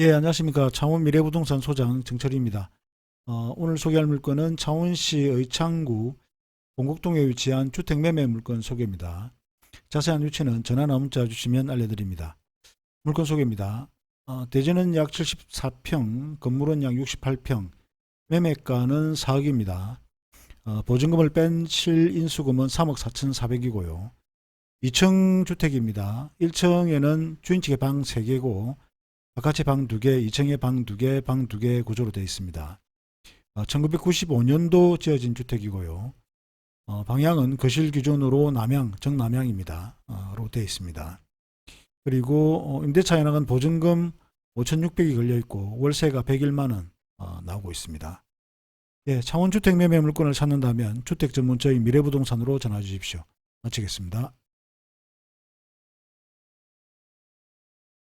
예, 안녕하십니까. 창원 미래부동산 소장 정철입니다. 어, 오늘 소개할 물건은 창원시 의창구 봉곡동에 위치한 주택매매 물건 소개입니다. 자세한 위치는 전화나 문자 주시면 알려드립니다. 물건 소개입니다. 어, 대지는 약 74평, 건물은 약 68평, 매매가는 4억입니다. 어, 보증금을 뺀 실인수금은 3억 4,400이고요. 2층 주택입니다. 1층에는 주인 측의 방 3개고 바깥에 방 2개, 2층에 방 2개, 방 2개 구조로 되어 있습니다. 어, 1995년도 지어진 주택이고요. 어, 방향은 거실 기준으로 남향, 정남향입니다. 어, 로 되어 있습니다. 그리고 어, 임대차 연학은 보증금 5,600이 걸려 있고 월세가 101만 원 어, 나오고 있습니다. 예, 창원 주택 매매 물건을 찾는다면 주택 전문저희 미래부동산으로 전화 주십시오. 마치겠습니다.